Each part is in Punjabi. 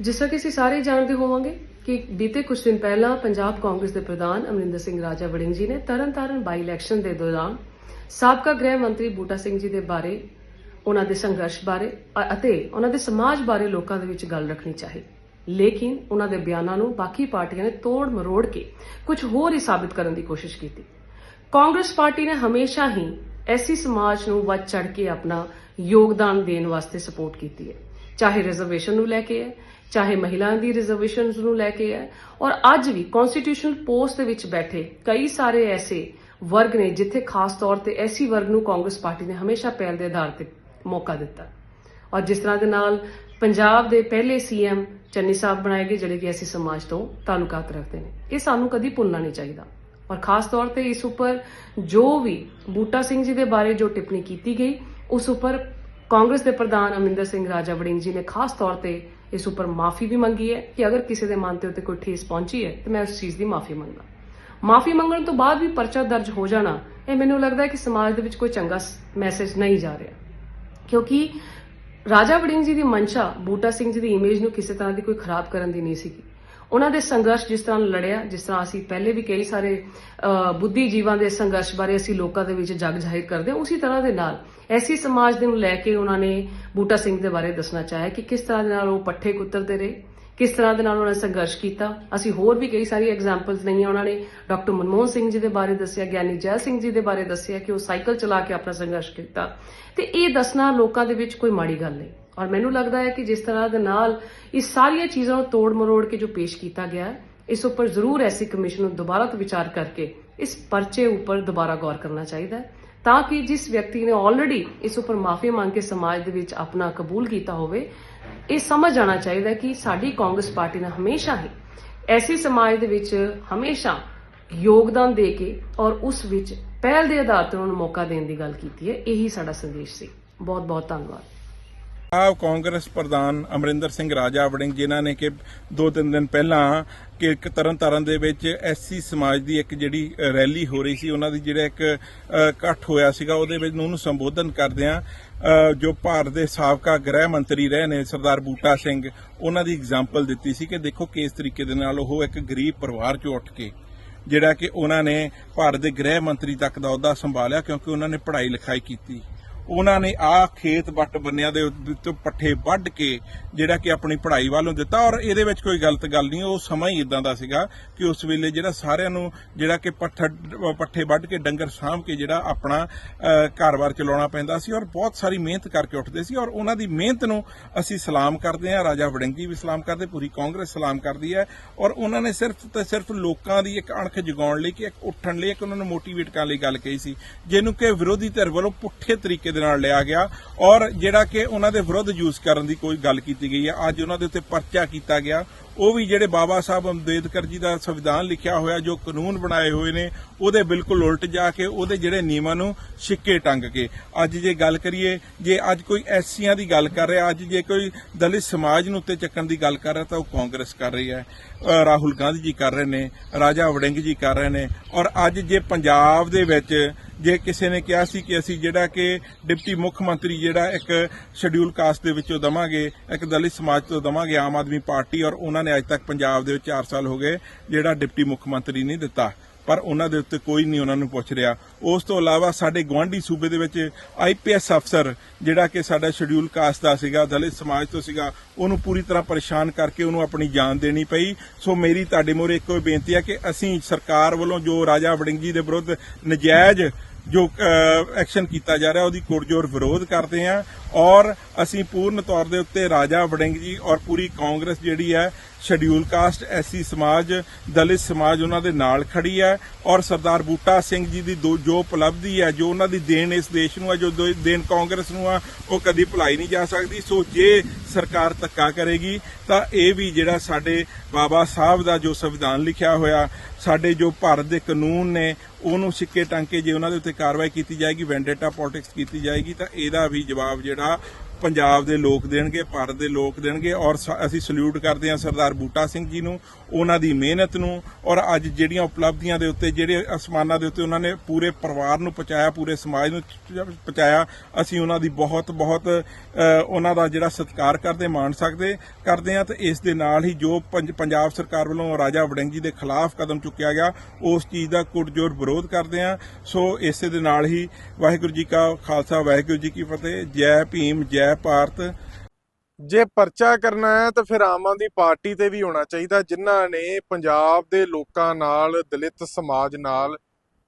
ਜਿਸ ਤਰ੍ਹਾਂ ਕਿ ਅਸੀਂ ਸਾਰੇ ਜਾਣਦੇ ਹੋਵਾਂਗੇ ਕਿ ਬੀਤੇ ਕੁਝ ਦਿਨ ਪਹਿਲਾਂ ਪੰਜਾਬ ਕਾਂਗਰਸ ਦੇ ਪ੍ਰਧਾਨ ਅਮਰਿੰਦਰ ਸਿੰਘ ਰਾਜਾ ਵੜਿੰਗ ਜੀ ਨੇ ਤਰਨਤਾਰਨ ਬਾਈ ਇਲੈਕਸ਼ਨ ਦੇ ਦੌਰਾਨ ਸਾਬਕਾ ਗ੍ਰਹਿ ਮੰਤਰੀ ਬੂਟਾ ਸਿੰਘ ਜੀ ਦੇ ਬਾਰੇ, ਉਹਨਾਂ ਦੇ ਸੰਘਰਸ਼ ਬਾਰੇ ਅਤੇ ਉਹਨਾਂ ਦੇ ਸਮਾਜ ਬਾਰੇ ਲੋਕਾਂ ਦੇ ਵਿੱਚ ਗੱਲ ਰੱਖਣੀ ਚਾਹੀਦੀ ਲੇਕਿਨ ਉਹਨਾਂ ਦੇ ਬਿਆਨਾਂ ਨੂੰ ਬਾਕੀ ਪਾਰਟੀਆਂ ਨੇ ਤੋੜ ਮਰੋੜ ਕੇ ਕੁਝ ਹੋਰ ਹੀ ਸਾਬਿਤ ਕਰਨ ਦੀ ਕੋਸ਼ਿਸ਼ ਕੀਤੀ। ਕਾਂਗਰਸ ਪਾਰਟੀ ਨੇ ਹਮੇਸ਼ਾ ਹੀ ਐਸੀ ਸਮਾਜ ਨੂੰ ਵੱਧ ਚੜ ਕੇ ਆਪਣਾ ਯੋਗਦਾਨ ਦੇਣ ਵਾਸਤੇ ਸਪੋਰਟ ਕੀਤੀ ਹੈ। ਚਾਹੇ ਰਿਜ਼ਰਵੇਸ਼ਨ ਨੂੰ ਲੈ ਕੇ ਹੈ ਚਾਹੇ ਮਹਿਲਾਵਾਂ ਦੀ ਰਿਜ਼ਰਵੇਸ਼ਨਸ ਨੂੰ ਲੈ ਕੇ ਹੈ। ਔਰ ਅੱਜ ਵੀ ਕਨਸਟੀਟਿਊਸ਼ਨਲ ਪੋਸਟ ਦੇ ਵਿੱਚ ਬੈਠੇ ਕਈ ਸਾਰੇ ਐਸੇ ਵਰਗ ਨੇ ਜਿੱਥੇ ਖਾਸ ਤੌਰ ਤੇ ਐਸੀ ਵਰਗ ਨੂੰ ਕਾਂਗਰਸ ਪਾਰਟੀ ਨੇ ਹਮੇਸ਼ਾ ਪਹਿਲ ਦੇ ਆਧਾਰ ਤੇ ਮੌਕਾ ਦਿੱਤਾ। ਔਰ ਜਿਸ ਤਰ੍ਹਾਂ ਦੇ ਨਾਲ ਪੰਜਾਬ ਦੇ ਪਹਿਲੇ ਸੀਐਮ ਚੰਨੀ ਸਾਹਿਬ ਬਣਾਏ ਗਏ, ਜਿਹੜੇ ਕਿ ਐਸੀ ਸਮਾਜ ਤੋਂ ਤਾਲੁਕਾਤ ਰੱਖਦੇ ਨੇ, ਇਹ ਸਾਨੂੰ ਕਦੀ ਭੁੱਲਣਾ ਨਹੀਂ ਚਾਹੀਦਾ। ਔਰ ਖਾਸ ਤੌਰ ਤੇ ਇਸ ਉੱਪਰ ਜੋ ਵੀ ਬੂਟਾ ਸਿੰਘ ਜੀ ਦੇ ਬਾਰੇ ਜੋ ਟਿੱਪਣੀ ਕੀਤੀ ਗਈ, ਉਸ ਉੱਪਰ ਕਾਂਗਰਸ ਦੇ ਪ੍ਰਧਾਨ ਅਮਰਿੰਦਰ ਸਿੰਘ ਰਾਜਾ ਵੜਿੰਗ ਜੀ ਨੇ ਖਾਸ ਤੌਰ ਤੇ ਇਸ ਉੱਪਰ ਮਾਫੀ ਵੀ ਮੰਗੀ ਹੈ ਕਿ ਅਗਰ ਕਿਸੇ ਦੇ ਮਨ ਤੇ ਉੱਤੇ ਕੋਈ ਠੇਸ ਪਹੁੰਚੀ ਹੈ, ਤੇ ਮੈਂ ਉਸ ਚੀਜ਼ ਦੀ ਮਾਫੀ ਮੰਗਦਾ। ਮਾਫੀ ਮੰਗਣ ਤੋਂ ਬਾਅਦ ਵੀ ਪਰਚਾ ਦਰਜ ਹੋ ਜਾਣਾ, ਇਹ ਮੈਨੂੰ ਲੱਗਦਾ ਹੈ ਕਿ ਸਮਾਜ ਦੇ ਵਿੱਚ ਕੋਈ ਚੰਗਾ ਮੈਸੇਜ ਨਹੀਂ ਜਾ ਰਿਹਾ। ਕਿਉਂਕਿ ਰਾਜਾ ਵੜਿੰਗ ਜੀ ਦੀ ਮਨਸ਼ਾ ਬੂਟਾ ਸਿੰਘ ਜੀ ਦੀ ਇਮੇਜ ਨੂੰ ਕਿਸੇ ਤਰ੍ਹਾਂ ਦੀ ਕੋਈ ਖਰਾਬ ਕਰਨ ਦੀ ਨਹੀਂ ਸੀਗੀ। ਉਹਨਾਂ ਦੇ ਸੰਘਰਸ਼ ਜਿਸ ਤਰ੍ਹਾਂ ਲੜਿਆ, ਜਿਸ ਤਰ੍ਹਾਂ ਅਸੀਂ ਪਹਿਲੇ ਵੀ ਕਈ ਸਾਰੇ ਬੁੱਧੀ ਜੀਵਾਂ ਦੇ ਸੰਘਰਸ਼ ਬਾਰੇ ਅਸੀਂ ਲੋਕਾਂ ਦੇ ਵਿੱਚ ਜਗ ਜ਼ਾਹਿਰ ਕਰਦੇ ਹਾਂ, ਉਸੇ ਤਰ੍ਹਾਂ ਦੇ ਨਾਲ ਐਸੀ ਸਮਾਜ ਦੇ ਨੂੰ ਲੈ ਕੇ ਉਹਨਾਂ ਨੇ ਬੂਟਾ ਸਿੰਘ ਦੇ ਬਾਰੇ ਦੱਸਣਾ ਚਾਹਿਆ ਕਿ ਕਿਸ ਤਰ੍ਹਾਂ ਦੇ ਨਾਲ ਉਹ ਪੱਠੇ ਕੁੱਤਰਦੇ ਰਹੇ, ਕਿਸ ਤਰ੍ਹਾਂ ਦੇ ਨਾਲ ਉਹਨਾਂ ਨੇ ਸੰਘਰਸ਼ ਕੀਤਾ। ਅਸੀਂ ਹੋਰ ਵੀ ਕਈ ਸਾਰੀ ਐਗਜ਼ਾਮਪਲਸ ਲਈਆਂ ਉਹਨਾਂ ਨੇ, ਡਾਕਟਰ ਮਨਮੋਹਨ ਸਿੰਘ ਜੀ ਦੇ ਬਾਰੇ ਦੱਸਿਆ, ਗਿਆਨੀ ਜੈ ਸਿੰਘ ਜੀ ਦੇ ਬਾਰੇ ਦੱਸਿਆ ਕਿ ਉਹ ਸਾਈਕਲ ਚਲਾ ਕੇ ਆਪਣਾ ਸੰਘਰਸ਼ ਕੀਤਾ। ਤੇ ਇਹ ਦੱਸਣਾ ਲੋਕਾਂ ਦੇ ਵਿੱਚ ਕੋਈ ਮਾੜੀ ਗੱਲ ਨਹੀਂ। ਔਰ ਮੈਨੂੰ ਲੱਗਦਾ ਹੈ ਕਿ ਜਿਸ ਤਰ੍ਹਾਂ ਦੇ ਨਾਲ ਇਹ ਸਾਰੀਆਂ ਚੀਜ਼ਾਂ ਨੂੰ ਤੋੜ ਮਰੋੜ ਕੇ ਜੋ ਪੇਸ਼ ਕੀਤਾ ਗਿਆ ਹੈ, ਇਸ ਉੱਪਰ ਜ਼ਰੂਰ ਐਸੀ ਕਮਿਸ਼ਨ ਨੂੰ ਦੁਬਾਰਾ ਤੋਂ ਵਿਚਾਰ ਕਰਕੇ ਇਸ ਪਰਚੇ ਉੱਪਰ ਦੁਬਾਰਾ ਗੌਰ ਕਰਨਾ ਚਾਹੀਦਾ ਹੈ, ਤਾਂ ਕਿ ਜਿਸ ਵਿਅਕਤੀ ਨੇ ਆਲਰੇਡੀ ਇਸ ਉੱਪਰ ਮਾਫੀ ਮੰਗ ਕੇ ਸਮਾਜ ਦੇ ਵਿੱਚ ਆਪਣਾ ਕਬੂਲ ਕੀਤਾ ਹੋਵੇ, ਇਹ ਸਮਝ ਆਉਣਾ ਚਾਹੀਦਾ ਕਿ ਸਾਡੀ ਕਾਂਗਰਸ ਪਾਰਟੀ ਨੇ ਹਮੇਸ਼ਾ ਹੀ ਐਸੀ ਸਮਾਜ ਦੇ ਵਿੱਚ ਹਮੇਸ਼ਾ ਯੋਗਦਾਨ ਦੇ ਕੇ ਔਰ ਉਸ ਵਿੱਚ ਪਹਿਲ ਦੇ ਆਧਾਰ ਤੇ ਉਹਨਾਂ ਨੂੰ ਮੌਕਾ ਦੇਣ ਦੀ ਗੱਲ ਕੀਤੀ ਹੈ, ਇਹੀ ਸਾਡਾ ਸੰਦੇਸ਼ ਸੀ। ਬਹੁਤ ਬਹੁਤ ਧੰਨਵਾਦ। ਆਪ ਕਾਂਗਰਸ ਪ੍ਰਧਾਨ ਅਮਰਿੰਦਰ ਸਿੰਘ ਰਾਜਾ ਵੜਿੰਗ ਜਿਨ੍ਹਾਂ ਨੇ ਕਿ ਦੋ ਤਿੰਨ ਦਿਨ ਪਹਿਲਾਂ ਕਿ ਇੱਕ ਤਰਨਤਾਰਨ ਦੇ ਵਿੱਚ ਐਸਸੀ ਸਮਾਜ ਦੀ ਇੱਕ ਜਿਹੜੀ ਰੈਲੀ ਹੋ ਰਹੀ ਸੀ, ਉਹਨਾਂ ਦੀ ਜਿਹੜਾ ਇੱਕ ਇਕੱਠ ਹੋਇਆ ਸੀਗਾ, ਉਹਦੇ ਵਿੱਚ ਉਹਨੂੰ ਸੰਬੋਧਨ ਕਰਦਿਆਂ ਜੋ ਭਾਰਤ ਦੇ ਸਾਬਕਾ ਗ੍ਰਹਿ ਮੰਤਰੀ ਰਹੇ ਨੇ, ਸਰਦਾਰ ਬੂਟਾ ਸਿੰਘ, ਉਹਨਾਂ ਦੀ ਐਗਜ਼ਾਮਪਲ ਦਿੱਤੀ ਸੀ ਕਿ ਦੇਖੋ ਕਿਸ ਤਰੀਕੇ ਦੇ ਨਾਲ ਉਹ ਇੱਕ ਗਰੀਬ ਪਰਿਵਾਰ ਚੋਂ ਉੱਠ ਕੇ, ਜਿਹੜਾ ਕਿ ਉਹਨਾਂ ਨੇ ਭਾਰਤ ਦੇ ਗ੍ਰਹਿ ਮੰਤਰੀ ਤੱਕ ਦਾ ਅਹੁਦਾ ਸੰਭਾਲਿਆ, ਕਿਉਂਕਿ ਉਹਨਾਂ ਨੇ ਪੜ੍ਹਾਈ ਲਿਖਾਈ ਕੀਤੀ। ਉਹਨਾਂ ਨੇ ਆ ਖੇਤ ਵੱਟ ਬੰਨਿਆਂ ਦੇ ਉੱਤੇ ਪੱਠੇ ਵੱਢ ਕੇ ਜਿਹੜਾ ਕਿ ਆਪਣੀ ਪੜ੍ਹਾਈ ਵੱਲੋਂ ਦਿੱਤਾ ਔਰ ਇਹਦੇ ਵਿੱਚ ਕੋਈ ਗਲਤ ਗੱਲ ਨਹੀਂ, ਉਹ ਸਮਾਂ ਹੀ ਇਦਾਂ ਦਾ ਸੀਗਾ ਕਿ ਉਸ ਵੇਲੇ ਜਿਹੜਾ ਸਾਰਿਆਂ ਨੂੰ ਜਿਹੜਾ ਕਿ ਪੱਠ- ਪੱਠੇ ਵੱਢ ਕੇ ਡੰਗਰ ਸਾਂਭ ਕੇ ਜਿਹੜਾ ਆਪਣਾ ਘਰ-ਬਾਰ ਚਲਾਉਣਾ ਪੈਂਦਾ ਸੀ ਔਰ ਬਹੁਤ ਸਾਰੀ ਮਿਹਨਤ ਕਰਕੇ ਉੱਠਦੇ ਸੀ ਔਰ ਉਹਨਾਂ ਦੀ ਮਿਹਨਤ ਨੂੰ ਅਸੀਂ ਸਲਾਮ ਕਰਦੇ ਹਾਂ, ਰਾਜਾ ਵੜਿੰਗੀ ਵੀ ਸਲਾਮ ਕਰਦੇ, ਪੂਰੀ ਕਾਂਗਰਸ ਸਲਾਮ ਕਰਦੀ ਹੈ ਔਰ ਉਹਨਾਂ ਨੇ ਸਿਰਫ ਤੇ ਸਿਰਫ ਲੋਕਾਂ ਦੀ ਇੱਕ ਅਣਖ ਜਗਾਉਣ ਲਈ ਕਿ ਇੱਕ ਉੱਠਣ ਲਈ, ਇੱਕ ਉਹਨਾਂ ਨੂੰ ਮੋਟੀਵੇਟ ਕਰਨ ਲਈ ਗੱਲ ਕਹੀ ਸੀ, ਜਿਹਨੂੰ ਕਿ ਵਿਰੋਧੀ ਧਿਰ ਵੱਲੋਂ ਪੁੱਠੇ ਤਰੀਕੇ ਦੇ ਨਾਲ ਲਿਆ ਗਿਆ ਔਰ ਜਿਹੜਾ ਕਿ ਉਹਨਾਂ ਦੇ ਵਿਰੁੱਧ ਯੂਜ਼ ਕਰਨ ਦੀ ਕੋਈ ਗੱਲ ਕੀਤੀ ਗਈ ਹੈ। ਅੱਜ ਉਹਨਾਂ ਦੇ ਉੱਤੇ ਪਰਚਾ ਕੀਤਾ ਗਿਆ। ਉਹ ਵੀ ਜਿਹੜੇ ਬਾਬਾ ਸਾਹਿਬ ਅੰਬੇਦਕਰ ਜੀ ਦਾ ਸੰਵਿਧਾਨ ਲਿਖਿਆ ਹੋਇਆ, ਜੋ ਕਾਨੂੰਨ ਬਣਾਏ ਹੋਏ ਨੇ, ਉਹਦੇ ਬਿਲਕੁਲ ਉਲਟ ਜਾ ਕੇ, ਉਹਦੇ ਜਿਹੜੇ ਨਿਯਮਾਂ ਨੂੰ ਛਿੱਕੇ ਟੰਗ ਕੇ। ਅੱਜ ਜੇ ਗੱਲ ਕਰੀਏ, ਜੇ ਅੱਜ ਕੋਈ ਐਸੀਆਂ ਦੀ ਗੱਲ ਕਰ ਰਿਹਾ, ਅੱਜ ਜੇ ਕੋਈ ਦਲਿਤ ਸਮਾਜ ਨੂੰ ਉੱਤੇ ਚੱਕਣ ਦੀ ਗੱਲ ਕਰ ਰਿਹਾ, ਤਾਂ ਉਹ ਕਾਂਗਰਸ ਕਰ ਰਹੀ ਹੈ ਰਾਹੁਲ ਗਾਂਧੀ ਜੀ ਕਰ ਰਹੇ ਨੇ, ਰਾਜਾ ਵੜਿੰਗ ਜੀ ਕਰ ਰਹੇ ਨੇ। ਔਰ ਅੱਜ ਜੇ ਪੰਜਾਬ ਦੇ ਵਿੱਚ ਜੇ ਕਿਸੇ ਨੇ ਕਿਹਾ ਸੀ ਕਿ ਅਸੀਂ ਜਿਹੜਾ ਕਿ ਡਿਪਟੀ ਮੁੱਖ ਮੰਤਰੀ ਜਿਹੜਾ ਇੱਕ ਸ਼ਡਿਊਲ ਕਾਸਟ ਦੇ ਵਿੱਚੋਂ ਦਵਾਂਗੇ, ਇੱਕ ਦਲਿਤ ਸਮਾਜ ਤੋਂ ਦਵਾਂਗੇ, ਆਮ ਆਦਮੀ ਪਾਰਟੀ ਔਰ ਉਹਨਾਂ ਨੇ ਅੱਜ ਤੱਕ ਪੰਜਾਬ ਦੇ ਵਿੱਚ 4 ਸਾਲ ਹੋ ਗਏ ਜਿਹੜਾ ਡਿਪਟੀ ਮੁੱਖ ਮੰਤਰੀ ਨਹੀਂ ਦਿੱਤਾ, ਪਰ ਉਹਨਾਂ ਦੇ ਉੱਤੇ ਕੋਈ ਨਹੀਂ ਉਹਨਾਂ ਨੂੰ ਪੁੱਛ ਰਿਹਾ। ਉਸ ਤੋਂ ਇਲਾਵਾ ਸਾਡੇ ਗਵਾਂਢੀ ਸੂਬੇ ਦੇ ਵਿੱਚ ਆਈਪੀਐਸ ਅਫਸਰ ਜਿਹੜਾ ਕਿ ਸਾਡਾ ਸ਼ਡਿਊਲ ਕਾਸਟ ਦਾ ਸੀਗਾ, ਦਲਿਤ ਸਮਾਜ ਤੋਂ ਸੀਗਾ, ਉਹਨੂੰ ਪੂਰੀ ਤਰ੍ਹਾਂ ਪਰੇਸ਼ਾਨ ਕਰਕੇ ਉਹਨੂੰ ਆਪਣੀ ਜਾਨ ਦੇਣੀ ਪਈ। ਸੋ ਮੇਰੀ, ਤੁਹਾਡੇ ਮੂਹਰੇ ਇੱਕੋ ਹੀ ਬੇਨਤੀ ਹੈ ਕਿ ਅਸੀਂ ਸਰਕਾਰ ਵੱਲੋਂ ਜੋ ਰਾਜਾ ਵੜਿੰਗ ਜੀ ਦੇ ਵਿਰੁੱਧ ਨਜਾਇਜ਼ ਜੋ ਐਕਸ਼ਨ ਕੀਤਾ ਜਾ ਰਿਹਾ, ਉਹਦੀ ਕੋਰਜੋਰ ਵਿਰੋਧ ਕਰਦੇ ਹਾਂ ਔਰ ਅਸੀਂ ਪੂਰਨ ਤੌਰ ਦੇ ਉੱਤੇ ਰਾਜਾ ਵੜਿੰਗ ਜੀ ਔਰ ਪੂਰੀ ਕਾਂਗਰਸ ਜਿਹੜੀ ਹੈ ਸ਼ਡਿਊਲ ਕਾਸਟ ਐਸੀ ਸਮਾਜ, ਦਲਿਤ ਸਮਾਜ ਉਹਨਾਂ ਦੇ ਨਾਲ ਖੜੀ ਹੈ ਔਰ ਸਰਦਾਰ ਬੂਟਾ ਸਿੰਘ ਜੀ ਦੀ ਦੋ- ਜੋ ਉਪਲਬਧੀ ਹੈ, ਜੋ ਉਹਨਾਂ ਦੀ ਦੇਣ ਇਸ ਦੇਸ਼ ਨੂੰ ਹੈ, ਜੋ ਦੇਣ ਕਾਂਗਰਸ ਨੂੰ ਆ ਉਹ ਕਦੀ ਭੁਲਾਈ ਨਹੀਂ ਜਾ ਸਕਦੀ। ਸੋ ਜੇ ਸਰਕਾਰ ਧੱਕਾ ਕਰੇਗੀ ਤਾਂ ਇਹ ਵੀ ਜਿਹੜਾ ਸਾਡੇ ਬਾਬਾ ਸਾਹਿਬ ਦਾ ਜੋ ਸੰਵਿਧਾਨ ਲਿਖਿਆ ਹੋਇਆ ਸਾਡੇ ਜੋ ਭਾਰਤ ਦੇ ਕਾਨੂੰਨ ਨੇ, ਉਹਨੂੰ ਸਿੱਕੇ ਟੰਗ ਕੇ ਜੇ ਉਹਨਾਂ ਦੇ ਉੱਤੇ ਕਾਰਵਾਈ ਕੀਤੀ ਜਾਏਗੀ, ਵੈਂਡੇਟਾ ਪੋਲਿਟਿਕਸ ਕੀਤੀ ਜਾਏਗੀ, ਤਾਂ ਇਹਦਾ ਵੀ ਜਵਾਬ ਜਿਹੜਾ ਪੰਜਾਬ ਦੇ ਲੋਕ ਦੇਣਗੇ, ਭਾਰਤ ਦੇ ਲੋਕ ਦੇਣਗੇ ਔਰ ਅਸੀਂ ਸਲੂਟ ਕਰਦੇ ਹਾਂ ਸਰਦਾਰ ਬੂਟਾ ਸਿੰਘ ਜੀ ਨੂੰ, ਉਹਨਾਂ ਦੀ ਮਿਹਨਤ ਨੂੰ ਔਰ ਅੱਜ ਜਿਹੜੀਆਂ ਉਪਲਬਧੀਆਂ ਦੇ ਉੱਤੇ, ਜਿਹੜੇ ਅਸਮਾਨਾਂ ਦੇ ਉੱਤੇ ਉਹਨਾਂ ਨੇ ਪੂਰੇ ਪਰਿਵਾਰ ਨੂੰ ਪਹੁੰਚਾਇਆ, ਪੂਰੇ ਸਮਾਜ ਨੂੰ ਪਹੁੰਚਾਇਆ, ਅਸੀਂ ਉਹਨਾਂ ਦੀ ਬਹੁਤ ਬਹੁਤ ਉਹਨਾਂ ਦਾ ਜਿਹੜਾ ਸਤਿਕਾਰ ਕਰਦੇ, ਮਾਣ ਸਕਦੇ ਕਰਦੇ ਹਾਂ ਤੇ ਇਸ ਦੇ ਨਾਲ ਹੀ ਜੋ ਪੰਜ- ਪੰਜਾਬ ਸਰਕਾਰ ਵੱਲੋਂ ਰਾਜਾ ਵੜਿੰਗ ਜੀ ਦੇ ਖਿਲਾਫ ਕਦਮ ਚੁੱਕਿਆ ਗਿਆ, ਉਸ ਚੀਜ਼ ਦਾ ਕੁੱਟਜੋਰ ਵਿਰੋਧ ਕਰਦੇ ਹਾਂ। ਸੋ ਇਸੇ ਦੇ ਨਾਲ ਹੀ ਵਾਹਿਗੁਰੂ ਜੀ ਕਾ ਖਾਲਸਾ, ਵਾਹਿਗੁਰੂ ਜੀ ਕੀ ਫਤਿਹ, ਜੈ ਭੀਮ, ਜੈ ਭਾਰਤ। ਜੇ ਪਰਚਾ ਕਰਨਾ ਹੈ ਤਾਂ ਫਿਰ ਆਮ ਆਦਮੀ ਪਾਰਟੀ ਤੇ ਵੀ ਹੋਣਾ ਚਾਹੀਦਾ, ਜਿਨ੍ਹਾਂ ਨੇ ਪੰਜਾਬ ਦੇ ਲੋਕਾਂ ਨਾਲ, ਦਲਿਤ ਸਮਾਜ ਨਾਲ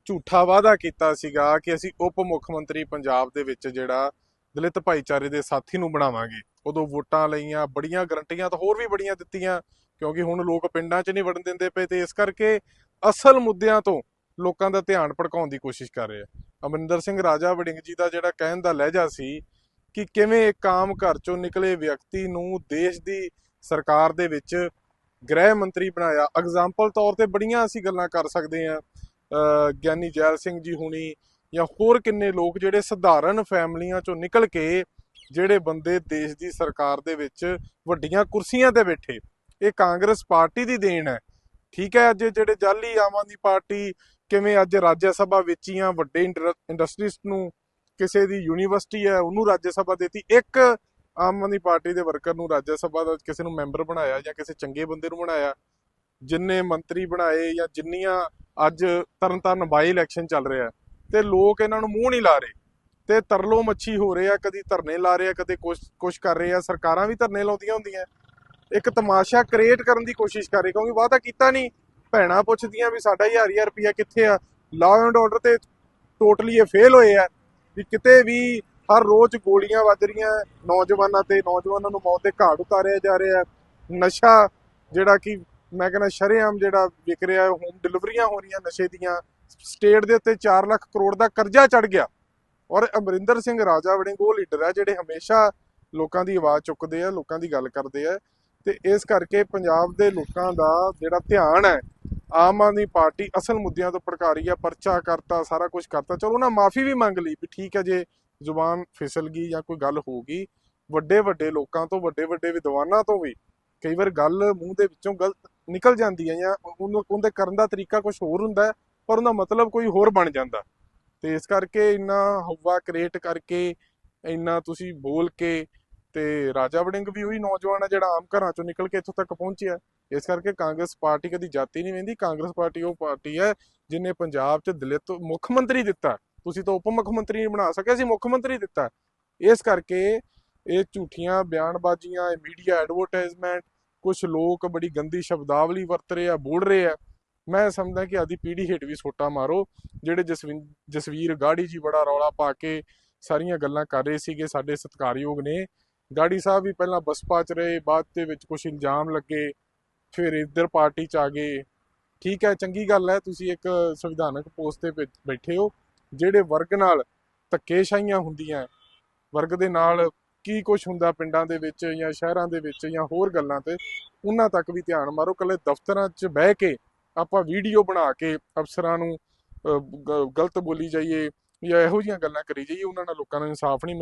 ਝੂਠਾ ਵਾਅਦਾ ਕੀਤਾ ਸੀਗਾ ਕਿ ਅਸੀਂ ਉਪ ਮੁੱਖ ਮੰਤਰੀ ਪੰਜਾਬ ਦੇ ਵਿੱਚ ਜਿਹੜਾ ਦਲਿਤ ਭਾਈਚਾਰੇ ਦੇ ਸਾਥੀ ਨੂੰ ਬਣਾਵਾਂਗੇ। ਉਦੋਂ ਵੋਟਾਂ ਲਈਆਂ, ਬੜੀਆਂ ਗਰੰਟੀਆਂ ਤਾਂ ਹੋਰ ਵੀ ਬੜੀਆਂ ਦਿੱਤੀਆਂ, ਕਿਉਂਕਿ ਹੁਣ ਲੋਕ ਪਿੰਡਾਂ 'ਚ ਨਹੀਂ ਵੜਨ ਦਿੰਦੇ ਪਏ ਤੇ ਇਸ ਕਰਕੇ ਅਸਲ ਮੁੱਦਿਆਂ ਤੋਂ ਲੋਕਾਂ ਦਾ ਧਿਆਨ ਭੜਕਾਉਣ ਦੀ ਕੋਸ਼ਿਸ਼ ਕਰ ਰਹੇ ਆ। ਅਮਰਿੰਦਰ ਸਿੰਘ ਰਾਜਾ ਵੜਿੰਗ ਜੀ ਦਾ ਜਿਹੜਾ ਕਹਿਣ ਦਾ ਲਹਿਜਾ ਸੀ ਕਿ ਕਿਵੇਂ ਇੱਕ ਆਮ ਘਰ ਚੋਂ ਨਿਕਲੇ ਵਿਅਕਤੀ ਨੂੰ ਦੇਸ਼ ਦੀ ਸਰਕਾਰ ਦੇ ਵਿੱਚ ਗ੍ਰਹਿ ਮੰਤਰੀ ਬਣਾਇਆ? ਐਗਜ਼ਾਮਪਲ ਤੌਰ ਤੇ ਬੜੀਆਂ ਅਸੀਂ ਗੱਲਾਂ ਕਰ ਸਕਦੇ ਹਾਂ। ਗਿਆਨੀ ਜੈਲ ਸਿੰਘ ਜੀ ਹੁਣੀ ਜਾਂ ਹੋਰ ਕਿੰਨੇ ਲੋਕ ਜਿਹੜੇ ਸਧਾਰਨ ਫੈਮਲੀਆਂ ਚੋਂ ਨਿਕਲ ਕੇ ਜਿਹੜੇ ਬੰਦੇ ਦੇਸ਼ ਦੀ ਸਰਕਾਰ ਦੇ ਵਿੱਚ ਵੱਡੀਆਂ ਕੁਰਸੀਆਂ ਤੇ ਬੈਠੇ, ਇਹ ਕਾਂਗਰਸ ਪਾਰਟੀ ਦੀ ਦੇਣ ਹੈ। ਠੀਕ ਹੈ, ਅੱਜ ਜਿਹੜੇ ਜਾਲੀ ਆਮ ਆਦਮੀ ਪਾਰਟੀ ਕਿਵੇਂ ਅੱਜ ਰਾਜ ਸਭਾ ਵਿੱਚ ਹੀ ਆ, ਵੱਡੇ ਇੰਡਸਟਰੀਸਟ ਨੂੰ ਕਿਸੇ ਦੀ ਯੂਨੀਵਰਸਿਟੀ ਹੈ, ਉਹਨੂੰ ਰਾਜ ਸਭਾ ਦੇਤੀ। ਇੱਕ ਆਮ ਆਦਮੀ ਪਾਰਟੀ ਦੇ ਵਰਕਰ ਨੂੰ ਰਾਜ ਸਭਾ ਦਾ ਕਿਸੇ ਨੂੰ ਮੈਂਬਰ ਬਣਾਇਆ ਜਾਂ ਕਿਸੇ ਚੰਗੇ ਬੰਦੇ ਨੂੰ ਬਣਾਇਆ, ਜਿੰਨੇ ਮੰਤਰੀ ਬਣਾਏ ਜਾਂ ਜਿੰਨੀਆਂ ਅੱਜ ਤਰਨਤਾਰਨ ਬਾਈ ਇਲੈਕਸ਼ਨ ਚੱਲ ਰਿਹਾ ਤੇ ਲੋਕ ਇਹਨਾਂ ਨੂੰ ਮੂੰਹ ਨਹੀਂ ਲਾ ਰਹੇ। ਤੇ ਤਰਲੋ ਮੱਛੀ ਹੋ ਰਹੇ ਆ ਕਦੀ ਧਰਨੇ ਲਾ ਰਹੇ ਆ ਕਦੇ ਕੁਛ ਕੁਛ ਕਰ ਰਹੇ ਆ ਸਰਕਾਰਾਂ ਵੀ ਧਰਨੇ ਲਾਉਂਦੀਆਂ ਹੁੰਦੀਆਂ। ਇੱਕ ਤਮਾਸ਼ਾ ਕ੍ਰੀਏਟ ਕਰਨ ਦੀ ਕੋਸ਼ਿਸ਼ ਕਰ ਰਹੇ, ਕਿਉਂਕਿ ਵਾਅਦਾ ਕੀਤਾ ਨਹੀਂ। ਭੈਣਾਂ ਪੁੱਛਦੀਆਂ ਵੀ ਸਾਡਾ ਹਜ਼ਾਰ ਹਜ਼ਾਰ ਰੁਪਇਆ ਕਿੱਥੇ ਆ? ਲਾਅ ਐਂਡ ਆਰਡਰ ਤੇ ਟੋਟਲੀ ਇਹ ਫੇਲ ਹੋਏ ਆ। ਵੀ ਕਿਤੇ ਵੀ ਹਰ ਰੋਜ਼ ਗੋਲੀਆਂ ਵੱਜ ਰਹੀਆਂ, ਨੌਜਵਾਨਾਂ ਤੇ, ਨੌਜਵਾਨਾਂ ਨੂੰ ਮੌਤ ਦੇ ਘਾਟ ਉਤਾਰਿਆ ਜਾ ਰਿਹਾ ਨਸ਼ਾ ਜਿਹੜਾ ਕਿ ਮੈਂ ਕਹਿੰਦਾ ਸ਼ਰੇਆਮ ਜਿਹੜਾ ਵਿਕ ਰਿਹਾ ਹੋਮ ਡਿਲੀਵਰੀਆਂ ਹੋ ਰਹੀਆਂ ਨਸ਼ੇ ਦੀਆਂ, ਸਟੇਟ ਦੇ ਉੱਤੇ 4 ਲੱਖ ਕਰੋੜ ਦਾ ਕਰਜ਼ਾ ਚੜ ਗਿਆ। ਔਰ ਅਮਰਿੰਦਰ ਸਿੰਘ ਰਾਜਾ ਵੜਿੰਗ ਉਹ ਲੀਡਰ ਹੈ, ਜਿਹੜੇ ਹਮੇਸ਼ਾ ਲੋਕਾਂ ਦੀ ਆਵਾਜ਼ ਚੁੱਕਦੇ ਆ, ਲੋਕਾਂ ਦੀ ਗੱਲ ਕਰਦੇ ਆ। ਤੇ ਇਸ ਕਰਕੇ ਪੰਜਾਬ ਦੇ ਲੋਕਾਂ ਦਾ ਜਿਹੜਾ ਧਿਆਨ ਹੈ ਆਮ ਆਦਮੀ ਪਾਰਟੀ ਅਸਲ ਮੁੱਦਿਆਂ ਤੋਂ ਭੜਕਾ ਰਹੀ ਆ, ਪਰਚਾ ਕਰਤਾ, ਸਾਰਾ ਕੁਝ ਕਰਤਾ। ਚਲੋ ਉਹਨਾਂ ਮਾਫੀ ਵੀ ਮੰਗ ਲਈ ਵੀ ਠੀਕ ਹੈ ਜੇ ਜ਼ੁਬਾਨ ਫਿਸਲ ਗਈ ਜਾਂ ਕੋਈ ਗੱਲ ਹੋ ਗਈ। ਵੱਡੇ ਵੱਡੇ ਲੋਕਾਂ ਤੋਂ, ਵੱਡੇ ਵੱਡੇ ਵਿਦਵਾਨਾਂ ਤੋਂ ਵੀ ਕਈ ਵਾਰ ਗੱਲ ਮੂੰਹ ਦੇ ਵਿੱਚੋਂ ਗਲਤ ਨਿਕਲ ਜਾਂਦੀ ਹੈ ਜਾਂ ਉਹਦੇ ਕਰਨ ਦਾ ਤਰੀਕਾ ਕੁਝ ਹੋਰ ਹੁੰਦਾ ਪਰ ਉਹਦਾ ਮਤਲਬ ਕੋਈ ਹੋਰ ਬਣ ਜਾਂਦਾ। ਤੇ ਇਸ ਕਰਕੇ ਇੰਨਾ ਹਵਾ ਕ੍ਰੀਏਟ ਕਰਕੇ, ਇੰਨਾ ਤੁਸੀਂ ਬੋਲ ਕੇ ਤੇ ਰਾਜਾ ਵੜਿੰਗ ਵੀ ਉਹੀ ਨੌਜਵਾਨ ਆ ਜਿਹੜਾ ਆਮ ਘਰਾਂ ਚੋਂ ਨਿਕਲ ਕੇ ਇੱਥੋਂ ਤੱਕ ਪਹੁੰਚਿਆ। ਇਸ ਕਰਕੇ ਕਾਂਗਰਸ ਪਾਰਟੀ ਕਦੀ ਜਾਤੀ ਨਹੀਂ ਵਹਿੰਦੀ ਕਾਂਗਰਸ ਪਾਰਟੀ ਉਹ ਪਾਰਟੀ ਹੈ ਜਿਨੇ ਪੰਜਾਬ 'ਚ ਦਲਿਤ ਮੁੱਖ ਮੰਤਰੀ ਦਿੱਤਾ। ਤੁਸੀਂ ਤਾਂ ਉਪ ਮੁੱਖ ਮੰਤਰੀ ਨਹੀਂ ਬਣਾ ਸਕੇ ਸੀ ਮੁੱਖ ਮੰਤਰੀ ਦਿੱਤਾ। ਇਸ ਕਰਕੇ ਇਹ ਝੂਠੀਆਂ ਬਿਆਨਬਾਜ਼ੀਆਂ, ਇਹ ਮੀਡੀਆ ਐਡਵਰਟਾਈਜ਼ਮੈਂਟ ਕੁਝ ਲੋਕ ਬੜੀ ਗੰਦੀ ਸ਼ਬਦਾਵਲੀ ਵਰਤ ਰਹੇ ਆ, ਬੋਲ ਰਹੇ ਆ। ਮੈਂ ਸਮਝਦਾ ਕਿ ਆਦੀ ਪੀੜ੍ਹੀ ਹੇਠ ਵੀ ਸੋਟਾ ਮਾਰੋ, ਜਿਹੜੇ ਜਸਵਿੰ, ਜਸਵੀਰ ਗਾੜੀ ਜੀ ਬੜਾ ਰੌਲਾ ਪਾ ਕੇ ਸਾਰੀਆਂ ਗੱਲਾਂ ਕਰ ਰਹੇ ਸੀਗੇ, ਸਾਡੇ ਸਤਿਕਾਰਯੋਗ ਨੇ। ਗਾੜੀ ਸਾਹਿਬ ਵੀ ਪਹਿਲਾਂ ਬਸਪਾ ਚ ਰਹੇ, ਬਾਅਦ ਦੇ ਵਿੱਚ ਕੁਝ ਇਲਜ਼ਾਮ ਲੱਗੇ। ਫਿਰ ਇੱਧਰ ਪਾਰਟੀ ਚ ਆ ਗਏ। ਠੀਕ ਹੈ, ਚੰਗੀ ਗੱਲ ਹੈ, ਤੁਸੀਂ ਇੱਕ ਸੰਵਿਧਾਨਕ ਪੋਸਟ ਤੇ ਬੈ- ਬੈਠੇ ਹੋ, ਜਿਹੜੇ ਵਰਗ ਨਾਲ ਧੱਕੇਸ਼ਾਹੀਆਂ ਹੁੰਦੀਆਂ ਵਰਗ ਦੇ ਨਾਲ ਕੀ ਕੁਝ ਹੁੰਦਾ ਪਿੰਡਾਂ ਦੇ ਵਿੱਚ ਜਾਂ ਸ਼ਹਿਰਾਂ ਦੇ ਵਿੱਚ ਜਾਂ ਹੋਰ ਗੱਲਾਂ ਤੇ, ਉਹਨਾਂ ਤੱਕ ਵੀ ਧਿਆਨ ਮਾਰੋ। ਕੱਲੇ ਦਫ਼ਤਰਾਂ 'ਚ ਬਹਿ ਕੇ ਆਪਾਂ ਵੀਡੀਓ ਬਣਾ ਕੇ ਅਫਸਰਾਂ ਨੂੰ ਗਲਤ ਬੋਲੀ ਜਾਈਏ ਜਾਂ ਇਹੋ ਜਿਹੀਆਂ ਗੱਲਾਂ ਕਰੀ ਜਾਈਏ, ਉਹਨਾਂ ਨਾਲ ਲੋਕਾਂ ਨੂੰ ਇਨਸਾਫ ਨਹੀਂ